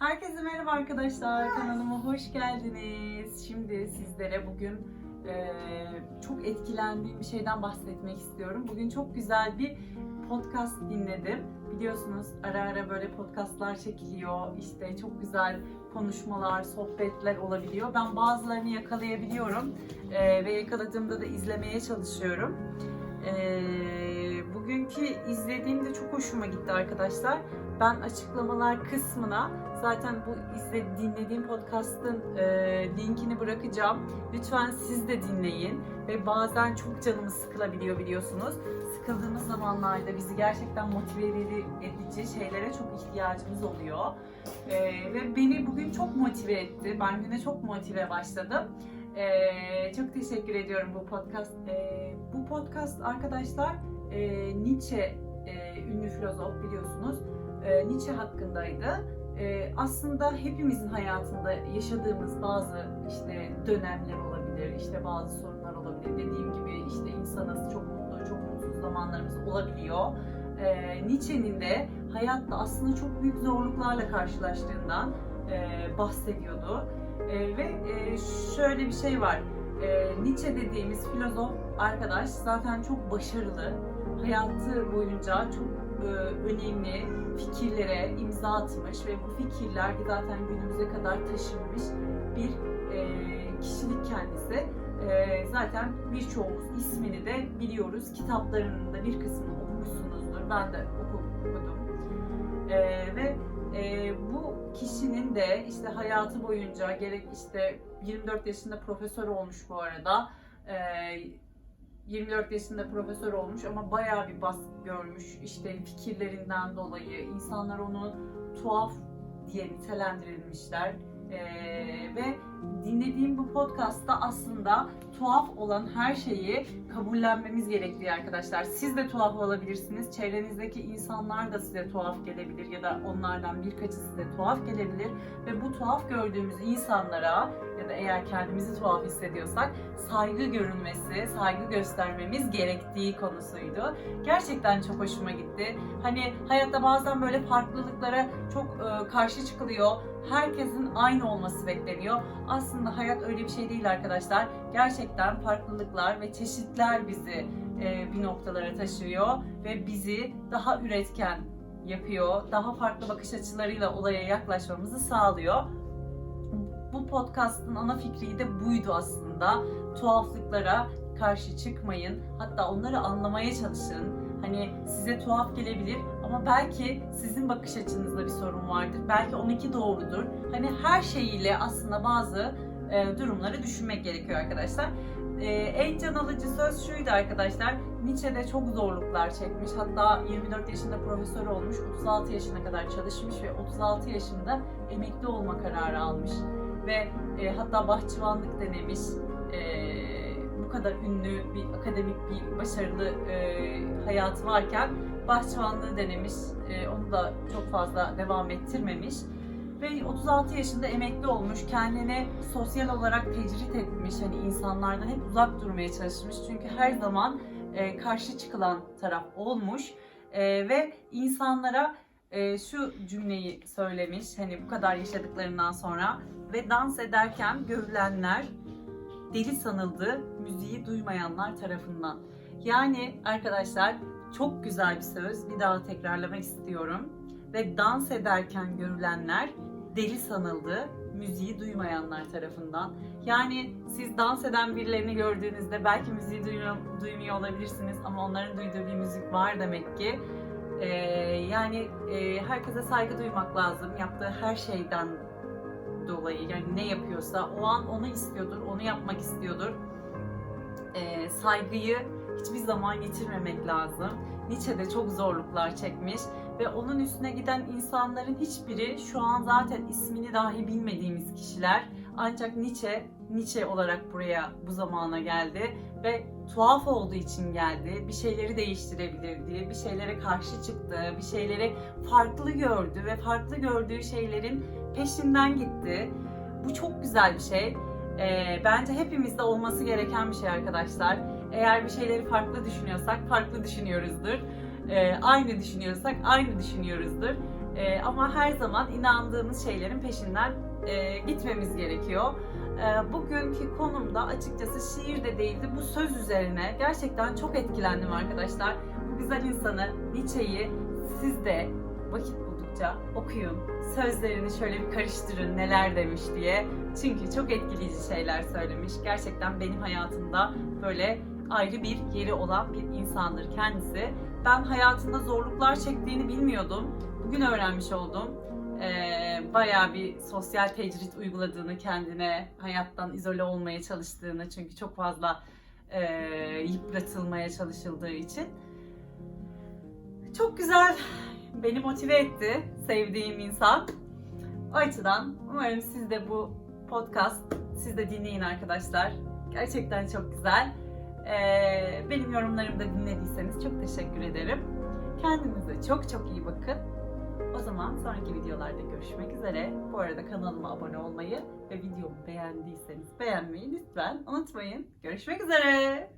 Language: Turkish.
Herkese merhaba arkadaşlar. Kanalıma hoş geldiniz. Şimdi sizlere bugün e, çok etkilendiğim bir şeyden bahsetmek istiyorum. Bugün çok güzel bir podcast dinledim. Biliyorsunuz ara ara böyle podcastlar çekiliyor. İşte çok güzel konuşmalar, sohbetler olabiliyor. Ben bazılarını yakalayabiliyorum e, ve yakaladığımda da izlemeye çalışıyorum. E, bugünkü izlediğimde çok hoşuma gitti arkadaşlar. Ben açıklamalar kısmına zaten bu izle, dinlediğim podcast'ın e, linkini bırakacağım. Lütfen siz de dinleyin ve bazen çok canımız sıkılabiliyor biliyorsunuz. Sıkıldığımız zamanlarda bizi gerçekten motive edici şeylere çok ihtiyacımız oluyor. E, ve beni bugün çok motive etti. Ben güne çok motive başladım. E, çok teşekkür ediyorum bu podcast. E, bu podcast arkadaşlar e, Nietzsche e, ünlü filozof biliyorsunuz. E, Nietzsche hakkındaydı. E, aslında hepimizin hayatında yaşadığımız bazı işte dönemler olabilir, işte bazı sorunlar olabilir. Dediğim gibi işte insanız, çok mutlu, çok mutsuz zamanlarımız olabiliyor. E, Nietzsche'nin de hayatta aslında çok büyük zorluklarla karşılaştığından e, bahsediyordu. E, ve şöyle bir şey var. E, Nietzsche dediğimiz filozof arkadaş zaten çok başarılı. Hayatı boyunca çok önemli fikirlere imza atmış ve bu fikirler zaten günümüze kadar taşınmış bir e, kişilik kendisi. E, zaten birçoğumuz ismini de biliyoruz. Kitaplarının da bir kısmını okumuşsunuzdur. Ben de okudum. E, ve e, bu kişinin de işte hayatı boyunca gerek işte 24 yaşında profesör olmuş bu arada. E, 24 yaşında profesör olmuş ama bayağı bir baskı görmüş. İşte fikirlerinden dolayı insanlar onu tuhaf diye nitelendirilmişler. Ee, ve dinlediğim bu podcastta aslında tuhaf olan her şeyi kabullenmemiz gerektiği arkadaşlar. Siz de tuhaf olabilirsiniz. Çevrenizdeki insanlar da size tuhaf gelebilir ya da onlardan birkaçı size tuhaf gelebilir. Ve bu tuhaf gördüğümüz insanlara ya da eğer kendimizi tuhaf hissediyorsak saygı görünmesi, saygı göstermemiz gerektiği konusuydu. Gerçekten çok hoşuma gitti. Hani hayatta bazen böyle farklılıklara çok e, karşı çıkılıyor. Herkesin aynı olması bekleniyor. Aslında hayat öyle bir şey değil arkadaşlar. Gerçekten farklılıklar ve çeşitler bizi e, bir noktalara taşıyor ve bizi daha üretken yapıyor. Daha farklı bakış açılarıyla olaya yaklaşmamızı sağlıyor bu podcast'ın ana fikri de buydu aslında. Tuhaflıklara karşı çıkmayın. Hatta onları anlamaya çalışın. Hani size tuhaf gelebilir ama belki sizin bakış açınızda bir sorun vardır. Belki onunki doğrudur. Hani her şeyiyle aslında bazı e, durumları düşünmek gerekiyor arkadaşlar. E, en can alıcı söz şuydu arkadaşlar. Nietzsche de çok zorluklar çekmiş. Hatta 24 yaşında profesör olmuş, 36 yaşına kadar çalışmış ve 36 yaşında emekli olma kararı almış ve e, hatta bahçıvanlık denemiş. E, bu kadar ünlü bir akademik bir başarılı e, hayatı varken bahçıvanlığı denemiş. E, onu da çok fazla devam ettirmemiş. Ve 36 yaşında emekli olmuş, kendine sosyal olarak tecrit etmiş, hani insanlardan hep uzak durmaya çalışmış. Çünkü her zaman e, karşı çıkılan taraf olmuş e, ve insanlara şu cümleyi söylemiş, hani bu kadar yaşadıklarından sonra ve dans ederken görülenler deli sanıldı müziği duymayanlar tarafından. Yani arkadaşlar çok güzel bir söz. Bir daha tekrarlamak istiyorum. Ve dans ederken görülenler deli sanıldı müziği duymayanlar tarafından. Yani siz dans eden birilerini gördüğünüzde belki müziği duymuyor, duymuyor olabilirsiniz ama onların duyduğu bir müzik var demek ki. Ee, yani e, herkese saygı duymak lazım. Yaptığı her şeyden dolayı yani ne yapıyorsa o an onu istiyordur, onu yapmak istiyordur. Ee, saygıyı hiçbir zaman yitirmemek lazım. Nietzsche de çok zorluklar çekmiş ve onun üstüne giden insanların hiçbiri şu an zaten ismini dahi bilmediğimiz kişiler. Ancak Nietzsche, Nietzsche olarak buraya bu zamana geldi ve tuhaf olduğu için geldi. Bir şeyleri değiştirebilirdi, bir şeylere karşı çıktı, bir şeyleri farklı gördü ve farklı gördüğü şeylerin peşinden gitti. Bu çok güzel bir şey. Ee, bence hepimizde olması gereken bir şey arkadaşlar. Eğer bir şeyleri farklı düşünüyorsak farklı düşünüyoruzdur. Ee, aynı düşünüyorsak aynı düşünüyoruzdur. Ee, ama her zaman inandığımız şeylerin peşinden e, gitmemiz gerekiyor. Ee, bugünkü konumda açıkçası şiir de değildi. Bu söz üzerine gerçekten çok etkilendim arkadaşlar. Bu güzel insanı, Nietzsche'yi siz de vakit buldukça okuyun. Sözlerini şöyle bir karıştırın neler demiş diye. Çünkü çok etkileyici şeyler söylemiş. Gerçekten benim hayatımda böyle ayrı bir yeri olan bir insandır kendisi. Ben hayatında zorluklar çektiğini bilmiyordum. Bugün öğrenmiş oldum. Ee, bayağı bir sosyal tecrit uyguladığını kendine, hayattan izole olmaya çalıştığını çünkü çok fazla e, yıpratılmaya çalışıldığı için. Çok güzel, beni motive etti sevdiğim insan. O açıdan umarım siz de bu podcast, siz de dinleyin arkadaşlar. Gerçekten çok güzel. Ee, benim yorumlarımı da dinlediyseniz çok teşekkür ederim. Kendinize çok çok iyi bakın. O zaman sonraki videolarda görüşmek üzere. Bu arada kanalıma abone olmayı ve videomu beğendiyseniz beğenmeyi lütfen unutmayın. Görüşmek üzere.